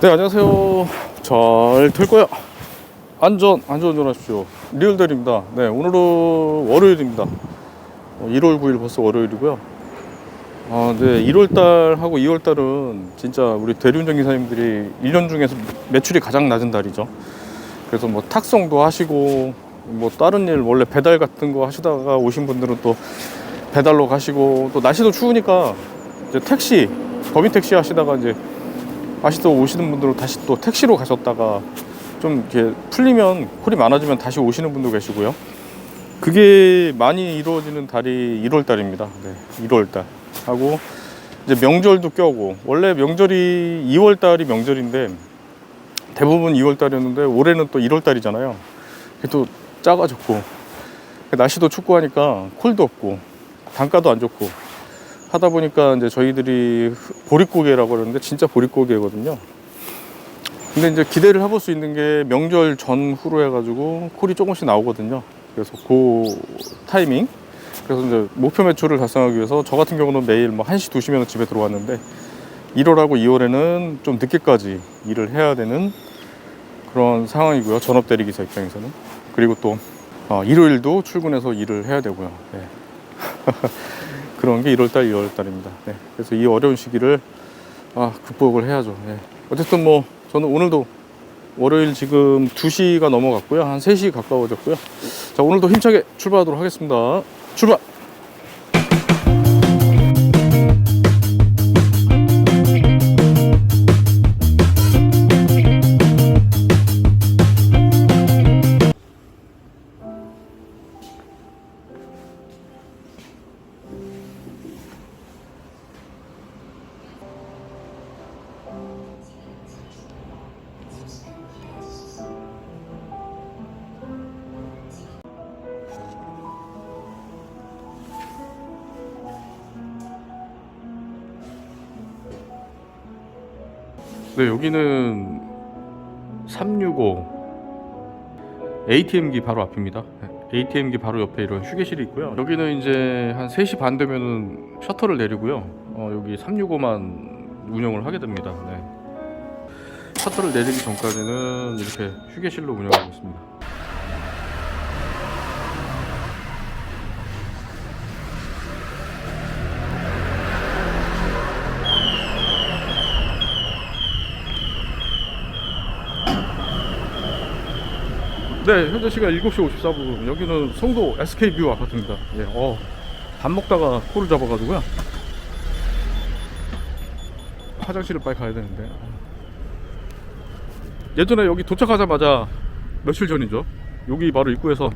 네 안녕하세요. 잘될 거야. 안전 안전 운전 하십시오. 리얼들입니다. 네 오늘은 월요일입니다. 어, 1월 9일 벌써 월요일이고요. 아, 네 1월달 하고 2월달은 진짜 우리 대리운전 기사님들이 1년 중에서 매출이 가장 낮은 달이죠. 그래서 뭐 탁송도 하시고 뭐 다른 일 원래 배달 같은 거 하시다가 오신 분들은 또 배달로 가시고 또 날씨도 추우니까 이제 택시 법인 택시 하시다가 이제 또 오시는 분들은 다시 또 택시로 가셨다가 좀 이렇게 풀리면 콜이 많아지면 다시 오시는 분도 계시고요. 그게 많이 이루어지는 달이 1월 달입니다. 네, 1월 달. 하고 이제 명절도 껴고 원래 명절이 2월 달이 명절인데 대부분 2월 달이었는데 올해는 또 1월 달이잖아요. 또 작아졌고 날씨도 춥고 하니까 콜도 없고 단가도 안 좋고 하다 보니까 이제 저희들이 보릿고개라고 그러는데 진짜 보릿고개거든요. 근데 이제 기대를 해볼 수 있는 게 명절 전후로 해가지고 콜이 조금씩 나오거든요. 그래서 그 타이밍. 그래서 이제 목표 매출을 달성하기 위해서 저 같은 경우는 매일 뭐 1시, 2시면 집에 들어왔는데 1월하고 2월에는 좀 늦게까지 일을 해야 되는 그런 상황이고요. 전업 대리기사 입장에서는. 그리고 또 어, 일요일도 출근해서 일을 해야 되고요. 네. 그런 게 1월달, 2월달입니다. 네. 그래서 이 어려운 시기를 아, 극복을 해야죠. 네. 어쨌든 뭐 저는 오늘도 월요일 지금 2시가 넘어갔고요. 한 3시 가까워졌고요. 자, 오늘도 힘차게 출발하도록 하겠습니다. 출발! 네, 여기는 365 ATM기 바로 앞입니다. ATM기 바로 옆에 이런 휴게실이 있고요. 여기는 이제 한 3시 반 되면은 셔터를 내리고요. 어, 여기 365만 운영을 하게 됩니다. 네. 셔터를 내리기 전까지는 이렇게 휴게실로 운영하고 있습니다. 네, 현재 시간 7시 54분. 여기는 송도 SK뷰 아파트입니다. 예, 어, 밥 먹다가 코를 잡아가지고요. 화장실을 빨리 가야 되는데. 예전에 여기 도착하자마자 며칠 전이죠. 여기 바로 입구에서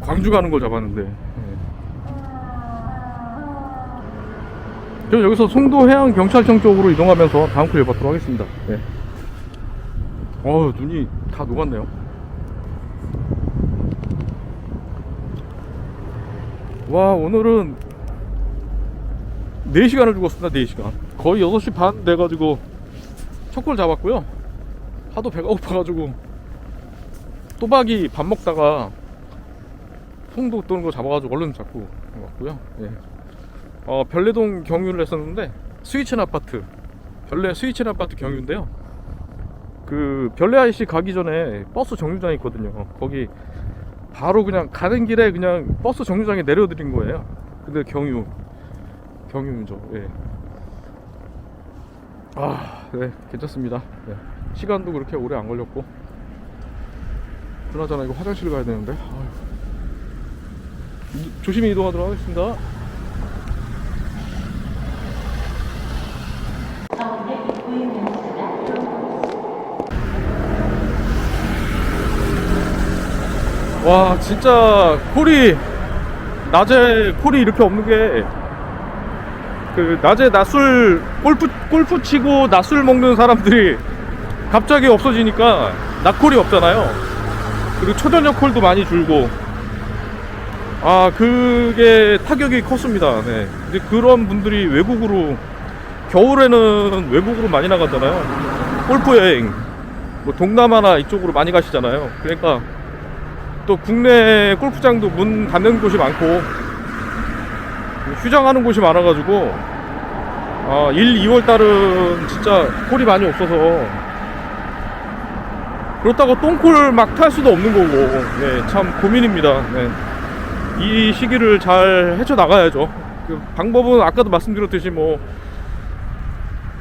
광주 가는 걸 잡았는데. 예. 저는 여기서 송도 해양 경찰청 쪽으로 이동하면서 다음 콜 해보도록 하겠습니다. 예. 어 눈이 다 녹았네요. 와 오늘은 4시간을 죽었습니다 4시간 거의 6시 반 돼가지고 첫골 잡았고요 하도 배가 고파가지고 또박이 밥 먹다가 송도 떠는 거 잡아가지고 얼른 잡고 왔고요 예. 어, 별내동 경유를 했었는데 스위첸 아파트 별내 스위첸 아파트 경유인데요 그 별내 아이씨 가기 전에 버스 정류장 있거든요. 거기 바로 그냥 가는 길에 그냥 버스 정류장에 내려드린 거예요. 근데 경유 경유죠. 예. 아, 네, 괜찮습니다. 네. 시간도 그렇게 오래 안 걸렸고. 그나저나 이거 화장실 가야 되는데. 아유. 이- 조심히 이동하도록 하겠습니다. 와 진짜 콜이 낮에 콜이 이렇게 없는 게 그 낮에 낮술 골프 골프 치고 낮술 먹는 사람들이 갑자기 없어지니까 낮콜이 없잖아요. 그리고 초저녁 콜도 많이 줄고 아 그게 타격이 컸습니다. 네. 이제 그런 분들이 외국으로 겨울에는 외국으로 많이 나가잖아요. 골프 여행 뭐 동남아나 이쪽으로 많이 가시잖아요. 그러니까 또 국내 골프장도 문 닫는 곳이 많고 휴장하는 곳이 많아가지고 아, 1, 2월 달은 진짜 콜이 많이 없어서 그렇다고 똥콜 막 탈 수도 없는 거고 네, 참 고민입니다. 네. 이 시기를 잘 헤쳐 나가야죠. 그 방법은 아까도 말씀드렸듯이 뭐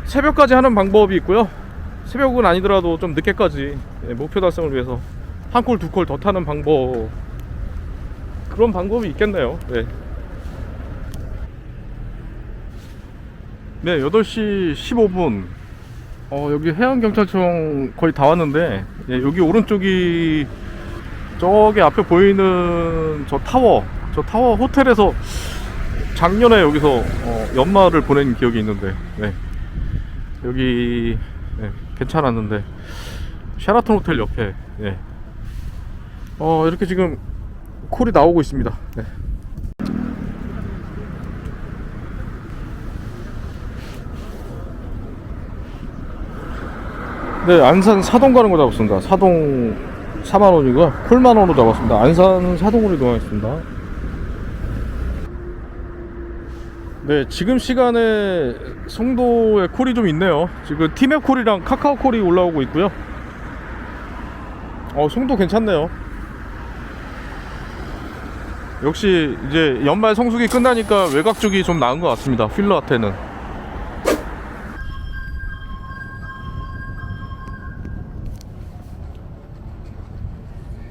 새벽까지 하는 방법이 있고요. 새벽은 아니더라도 좀 늦게까지 네, 목표 달성을 위해서 한 콜, 두 콜 더 타는 방법 그런 방법이 있겠네요. 네. 네, 8시 15분. 어, 여기 해양경찰청 거의 다 왔는데, 예, 여기 오른쪽이 저기 앞에 보이는 저 타워, 저 타워 호텔에서 작년에 여기서 어, 연말을 보낸 기억이 있는데, 네. 여기 네, 괜찮았는데, 샤라톤 호텔 옆에, 예. 어, 이렇게 지금 콜이 나오고 있습니다. 네. 네, 안산 사동 가는 거 잡았습니다. 사동 4만 원이고요. 콜만 원으로 잡았습니다. 안산 사동으로 이동하겠습니다. 네, 지금 시간에 송도에 콜이 좀 있네요. 지금 티맵 콜이랑 카카오 콜이 올라오고 있고요. 어, 송도 괜찮네요. 역시 이제 연말 성수기 끝나니까 외곽 쪽이 좀 나은 것 같습니다. 필러한테는.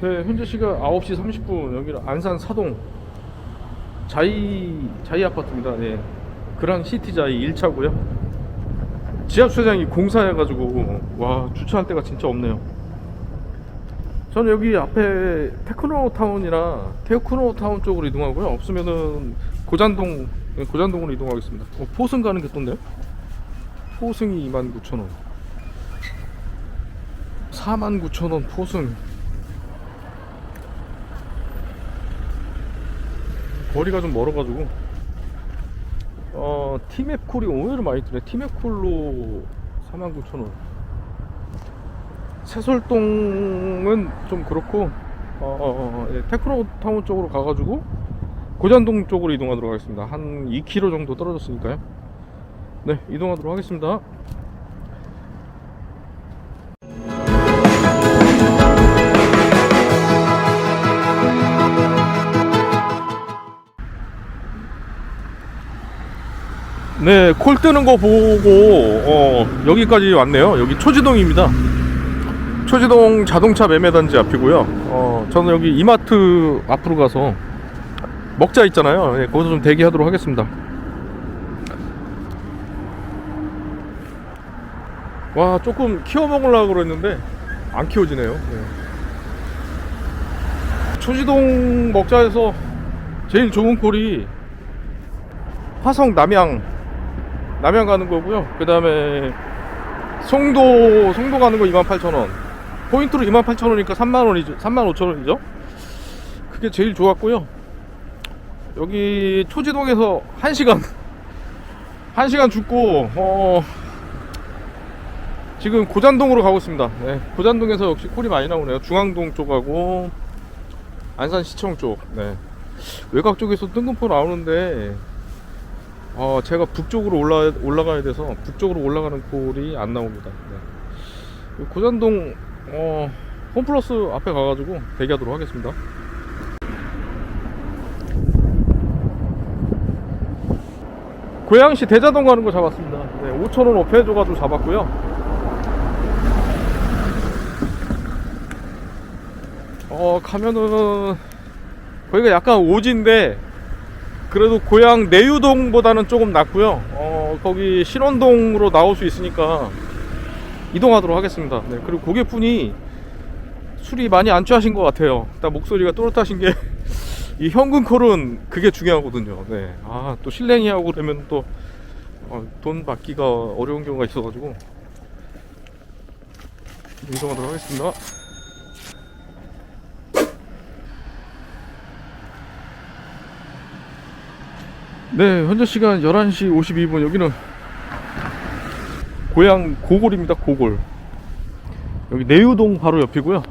네, 현재 시각 9시 30분 여기는 안산 사동 자이 자이 아파트입니다. 네. 그랑 시티 자이 1차고요. 지하 주차장이 공사해가지고 와 주차할 데가 진짜 없네요. 저는 여기 앞에 테크노 타운이나 테크노 타운 쪽으로 이동하고요. 없으면은 고잔동 네, 고잔동으로 이동하겠습니다. 어, 포승 가는 게 떴네요. 포승이 29,000원. 49,000원 포승. 거리가 좀 멀어가지고 어 티맵 콜이 오히려 많이 뜨네 티맵 콜로 49,000원 새솔동은 좀 그렇고 어, 어, 어, 예, 테크노타운 쪽으로 가가지고 고잔동 쪽으로 이동하도록 하겠습니다 한 2km 정도 떨어졌으니까요 네 이동하도록 하겠습니다 네, 콜 뜨는 거 보고 어, 여기까지 왔네요. 여기 초지동입니다. 초지동 자동차 매매단지 앞이고요. 어, 저는 여기 이마트 앞으로 가서 먹자 있잖아요. 네, 거기서 좀 대기하도록 하겠습니다. 와, 조금 키워 먹으려고 그랬는데 안 키워지네요. 네. 초지동 먹자에서 제일 좋은 콜이 화성 남양 남양 가는 거고요. 그 다음에 송도 송도 가는 거 28,000원. 포인트로 28,000원이니까 3만원이죠. 35,000원이죠. 그게 제일 좋았고요. 여기 초지동에서 1시간 1시간 죽고 어 지금 고잔동으로 가고 있습니다. 네, 고잔동에서 역시 콜이 많이 나오네요. 중앙동 쪽하고 안산시청 쪽. 네. 외곽 쪽에서 뜬금포 나오는데 어, 제가 북쪽으로 올라, 올라가야 돼서 북쪽으로 올라가는 콜이 안 나옵니다. 네. 고잔동 어, 홈플러스 앞에 가가지고 대기하도록 하겠습니다. 고양시 대자동 가는 거 잡았습니다. 네, 5,000원 오페 해줘가지고 잡았고요. 어, 가면은 거기가 약간 오지인데 그래도 고향 내유동보다는 조금 낫고요. 어, 거기 신원동으로 나올 수 있으니까 이동하도록 하겠습니다. 네, 그리고 고객분이 술이 많이 안 취하신 것 같아요. 일단 목소리가 또렷하신 게 이 현금 콜은 그게 중요하거든요. 네, 아 또 실랭이 하고 그러면 또돈 받기가 어려운 경우가 있어가지고 이동하도록 하겠습니다. 네, 현재 시간 11시 52분. 여기는 고향 고골입니다. 고골. 여기 내유동 바로 옆이고요.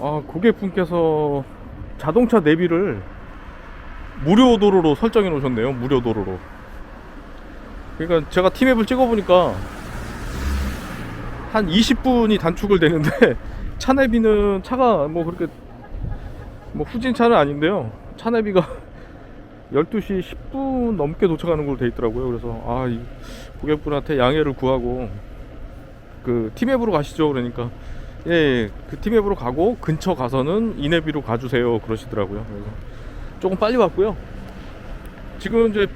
아, 고객분께서 자동차 내비를 무료 도로로 설정해 놓으셨네요. 무료 도로로. 그러니까 제가 티맵을 찍어보니까 한 20분이 단축을 되는데 차 내비는 차가 뭐 그렇게 뭐 후진 차는 아닌데요. 차 내비가 12시 10분 넘게 도착하는 걸로 돼 있더라고요. 그래서 아, 이 고객분한테 양해를 구하고 그 티맵으로 가시죠. 그러니까 예, 예, 그 티맵으로 가고 근처 가서는 이내비로 가주세요. 그러시더라고요. 그래서 조금 빨리 왔고요. 지금 이제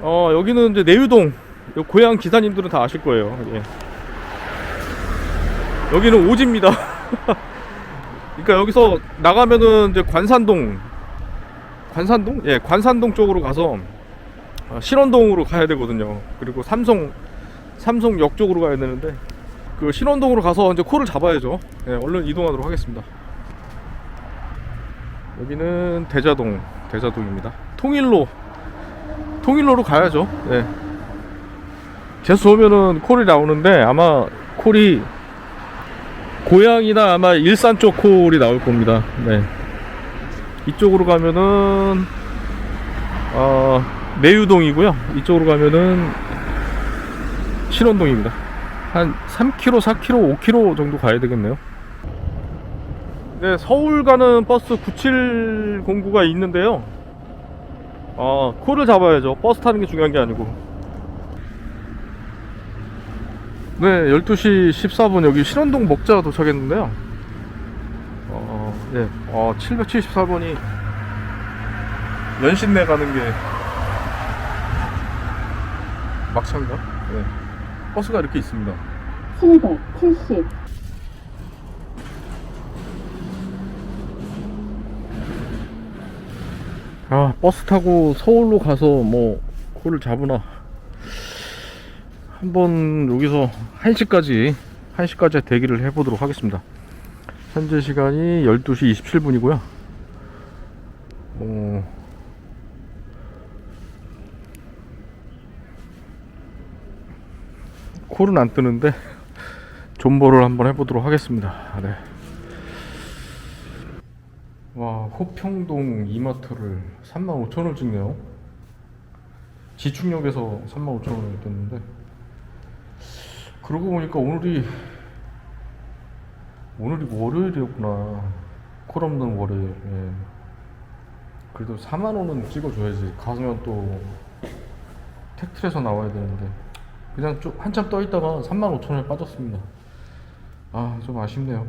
어 여기는 이제 내유동 요 고향 기사님들은 다 아실 거예요. 예. 여기는 오지입니다. 그러니까 여기서 나가면은 이제 관산동 관산동? 예, 관산동 쪽으로 가서 어, 신원동으로 가야 되거든요. 그리고 삼성 삼성역 쪽으로 가야 되는데 그 신원동으로 가서 이제 코를 잡아야죠. 예, 얼른 이동하도록 하겠습니다. 여기는 대자동, 대자동입니다. 통일로, 통일로로 가야죠. 예. 재수 오면은 콜이 나오는데 아마 콜이 고양이나 아마 일산 쪽 콜이 나올 겁니다. 네. 이쪽으로 가면은 어, 내유동이고요. 이쪽으로 가면은 신원동입니다. 한 3km, 4km, 5km 정도 가야 되겠네요. 네, 서울 가는 버스 9709가 있는데요. 아, 콜을 잡아야죠. 버스 타는 게 중요한 게 아니고. 네, 12시 14분 여기 신원동 먹자 도착했는데요. 어, 네, 어, 774번이 연신내 가는 게 막차인가? 네. 버스가 이렇게 있습니다. 770, 아 버스 타고 서울로 가서 뭐 콜을 잡으나 한번 여기서 1시까지 1시까지 대기를 해보도록 하겠습니다 현재 시간이 12시 27분이고요. 어, 콜은 안 뜨는데 존버를 한번 해보도록 하겠습니다. 네. 와 호평동 이마트를 35,000원을 찍네요. 지축역에서 35,000원을 떴는데. 그러고 보니까 오늘이 오늘이 월요일이었구나 콜 없는 월요일 예. 그래도 4만 원은 찍어줘야지 가면 또 택트에서 나와야 되는데 그냥 좀 한참 떠 있다가 35,000원에 빠졌습니다 아 좀 아쉽네요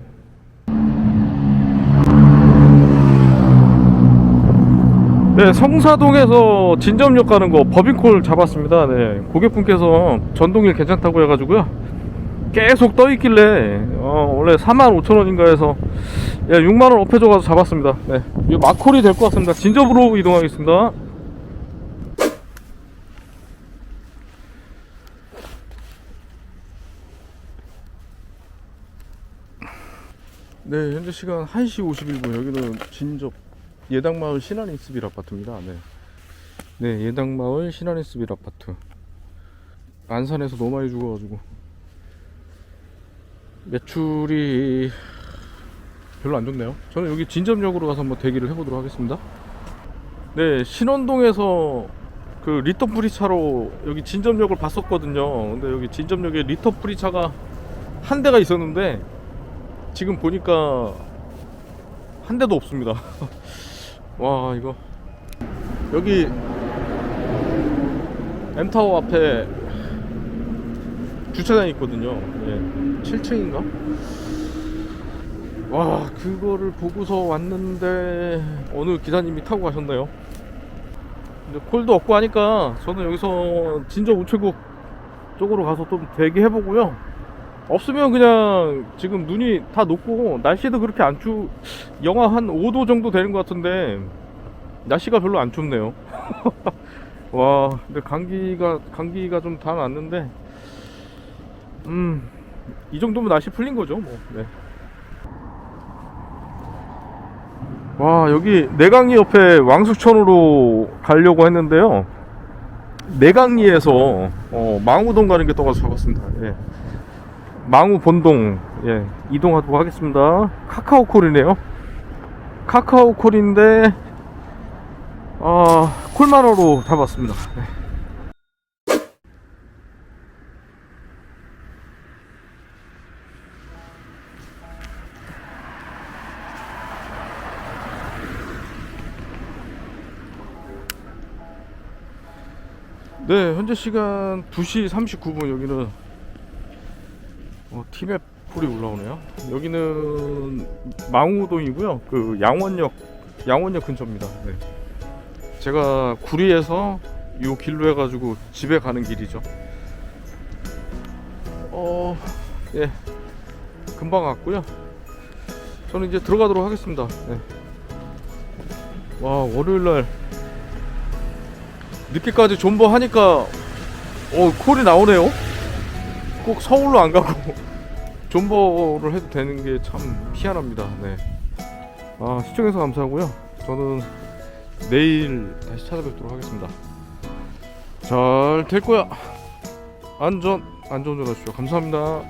네, 성사동에서 진점역 가는 거 법인콜 잡았습니다. 네, 고객분께서 전동일 괜찮다고 해가지고요. 계속 떠 있길래 어, 원래 4만 5천 원인가 해서 예, 6만 원 업해줘가지고 잡았습니다. 네, 이 마콜이 될 것 같습니다. 진접으로 이동하겠습니다. 네, 현재 시간 1시 51분. 여기는 진접 예당마을 신한인스빌 아파트입니다. 네. 네, 예당마을 신한인스빌 아파트. 안산에서 너무 많이 죽어가지고 매출이 별로 안 좋네요. 저는 여기 진점역으로 가서 한번 대기를 해보도록 하겠습니다. 네, 신원동에서 그 리터 프리차로 여기 진점역을 봤었거든요. 근데 여기 진점역에 리터 프리차가 한 대가 있었는데 지금 보니까 한 대도 없습니다. 와 이거 여기 엠타워 앞에 주차장이 있거든요. 예. 7층인가? 와 그거를 보고서 왔는데 어느 기사님이 타고 가셨나요? 근데 콜도 없고 하니까 저는 여기서 진저 우체국 쪽으로 가서 좀 대기해 보고요. 없으면 그냥 지금 눈이 다 녹고 날씨도 그렇게 안 추, 영하 한 5도 정도 되는 것 같은데 날씨가 별로 안 춥네요. 와, 근데 감기가 감기가 좀 다 났는데, 음, 이 정도면 날씨 풀린 거죠, 뭐. 네. 와, 여기 내강리 옆에 왕숙천으로 가려고 했는데요. 내강리에서 어, 망우동 가는 게 떠가서 잡았습니다. 예. 망우 본동 예, 이동하도록 하겠습니다. 카카오콜이네요. 카카오콜인데 아, 콜마로로 잡았습니다. 네. 네, 현재 시간 2시 39분 여기는 어, 티맵 폴이 올라오네요. 여기는 망우동이고요. 그 양원역 양원역 근처입니다. 네. 제가 구리에서 요 길로 해가지고 집에 가는 길이죠. 어, 예, 금방 왔고요. 저는 이제 들어가도록 하겠습니다. 네. 와 월요일 날 늦게까지 존버 하니까 어 콜이 나오네요. 꼭 서울로 안 가고 존버를 해도 되는 게 참 희한합니다. 네. 아 시청해서 감사하고요. 저는 내일 다시 찾아뵙도록 하겠습니다. 잘 될 거야. 안전 안전 운전하십시오. 감사합니다.